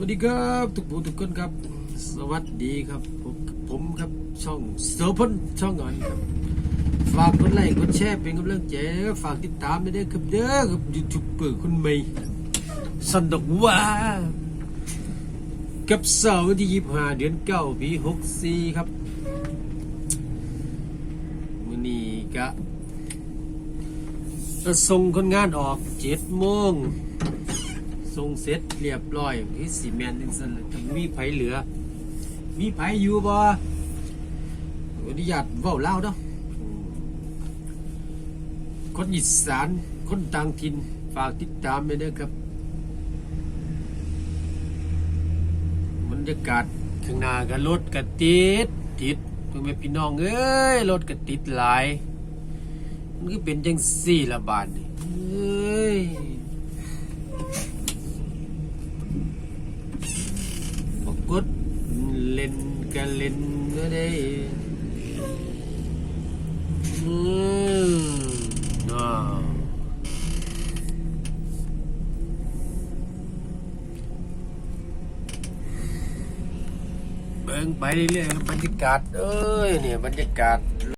วัสดีครับทุกผู้ทุกคนครับ สวัสดีครับ ผมผมครับช่องโซพนช่องงอนครับ ฝากกดไลค์กดแชร์เป็นกำลังใจฝากติดตามด้วยนะครับเด้อครับยูทูบเบอร์คุณเมย์สันดอกว่ากับเสาร์ที่ยี่ห้าเดือนเก้าปีหกสี่ครับมือนี้กะจะส่งคนงานออกเจ็ดโมง ส่งเสร็จเรียบร้อยที่สีแมนนี่สันถ้ามีไผเหลือ มีไผอยู่บ่อนุญาตเว้าเล่าเนาะคนอีสานคนต่างถิ่นฝากติดตามไปเด้อครับบรรยากาศข้างหน้าก็รถก็ติดติดพ่อแม่พี่น้องเอ้ยรถก็ติดหลาย มันก็เป็นจังสี่ละบาทนี่เอ้ย ปรา กดเล่นกันเล่นก็ได้อืมอ่าเบิ่งไปเรื่อยๆบรรยากาศเอ้ยเนี่ยบรรยากาศ